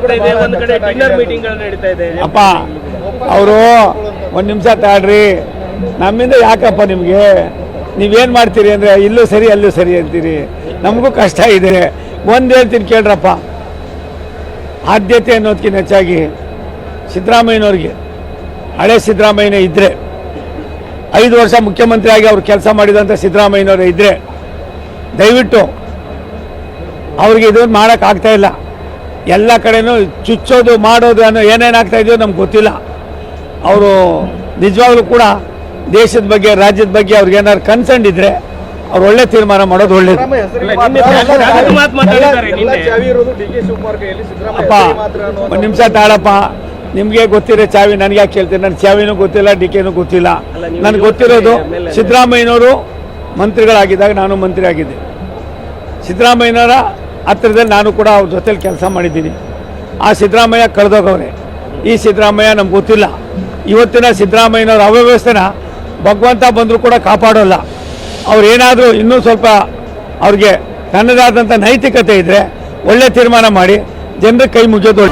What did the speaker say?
ಆಗ್ತಾ ಇದೆ. ಒಂದ್ ಡಿನ್ನರ್ ಮೀಟಿಂಗ್ ನಡೀತಾ ಇದೆ. ಅಪ್ಪ, ಅವರು ಒಂದು ನಿಮಿಷ ತಾಳ್ರಿ. ನಮ್ಮಿಂದ ಯಾಕಪ್ಪ ನಿಮಗೆ? ನೀವೇನು ಮಾಡ್ತೀರಿ ಅಂದರೆ, ಇಲ್ಲೂ ಸರಿ, ಅಲ್ಲೂ ಸರಿ ಅಂತೀರಿ. ನಮಗೂ ಕಷ್ಟ ಇದೆ. ಒಂದು ಹೇಳ್ತೀನಿ ಕೇಳ್ರಪ್ಪ. ಆದ್ಯತೆ ಅನ್ನೋದಕ್ಕಿಂತ ಹೆಚ್ಚಾಗಿ ಸಿದ್ದರಾಮಯ್ಯನವ್ರಿಗೆ. ಹಳೆ ಸಿದ್ದರಾಮಯ್ಯನೇ ಇದ್ದರೆ ಐದು ವರ್ಷ ಮುಖ್ಯಮಂತ್ರಿಯಾಗಿ ಅವ್ರು ಕೆಲಸ ಮಾಡಿದಂಥ ಸಿದ್ದರಾಮಯ್ಯನವರೇ ಇದ್ದರೆ ದಯವಿಟ್ಟು ಅವ್ರಿಗೆ ಇದನ್ನು ಮಾಡೋಕ್ಕಾಗ್ತಾ ಇಲ್ಲ. ಎಲ್ಲ ಕಡೆನೂ ಚುಚ್ಚೋದು ಮಾಡೋದು ಅನ್ನೋ ಏನೇನಾಗ್ತಾ ಇದೆಯೋ ನಮ್ಗೆ ಗೊತ್ತಿಲ್ಲ. ಅವರು ನಿಜವಾಗ್ಲೂ ಕೂಡ ದೇಶದ ಬಗ್ಗೆ ರಾಜ್ಯದ ಬಗ್ಗೆ ಅವ್ರಿಗೆ ಏನಾದ್ರು ಕನ್ಸರ್ನ್ ಇದ್ರೆ ಅವ್ರು ಒಳ್ಳೆ ತೀರ್ಮಾನ ಮಾಡೋದು ಒಳ್ಳೇದು. ಅಪ್ಪ ಒಂದು ನಿಮಿಷ ತಾಳಪ್ಪ. ನಿಮಗೆ ಗೊತ್ತಿರೋ ಚಾವಿ ನನಗೆ ಯಾಕೆ ಕೇಳ್ತೀನಿ ನನ್ನ ಚಾವಿನೂ ಗೊತ್ತಿಲ್ಲ ಡಿ ಕೆನೂ ಗೊತ್ತಿಲ್ಲ. ನನ್ಗೆ ಗೊತ್ತಿರೋದು ಸಿದ್ದರಾಮಯ್ಯನವರು ಮಂತ್ರಿಗಳಾಗಿದ್ದಾಗ ನಾನು ಮಂತ್ರಿ ಆಗಿದ್ದೆ ಸಿದ್ದರಾಮಯ್ಯನವರ ಹತ್ತಿರದಲ್ಲಿ ನಾನು ಕೂಡ ಅವ್ರ ಜೊತೇಲಿ ಕೆಲಸ ಮಾಡಿದ್ದೀನಿ. ಆ ಸಿದ್ದರಾಮಯ್ಯ ಕಳೆದೋಗವ್ರೆ. ಈ ಸಿದ್ದರಾಮಯ್ಯ ನಮ್ಗೆ ಗೊತ್ತಿಲ್ಲ. ಇವತ್ತಿನ ಸಿದ್ದರಾಮಯ್ಯನವ್ರ ಅವ್ಯವಸ್ಥೆನ ಭಗವಂತ ಬಂದರೂ ಕೂಡ ಕಾಪಾಡೋಲ್ಲ. ಅವ್ರೇನಾದರೂ ಇನ್ನೂ ಸ್ವಲ್ಪ ಅವ್ರಿಗೆ ತನ್ನದಾದಂಥ ನೈತಿಕತೆ ಇದ್ದರೆ ಒಳ್ಳೆ ತೀರ್ಮಾನ ಮಾಡಿ ಜನರ ಕೈ ಮುಗಿಯೋದು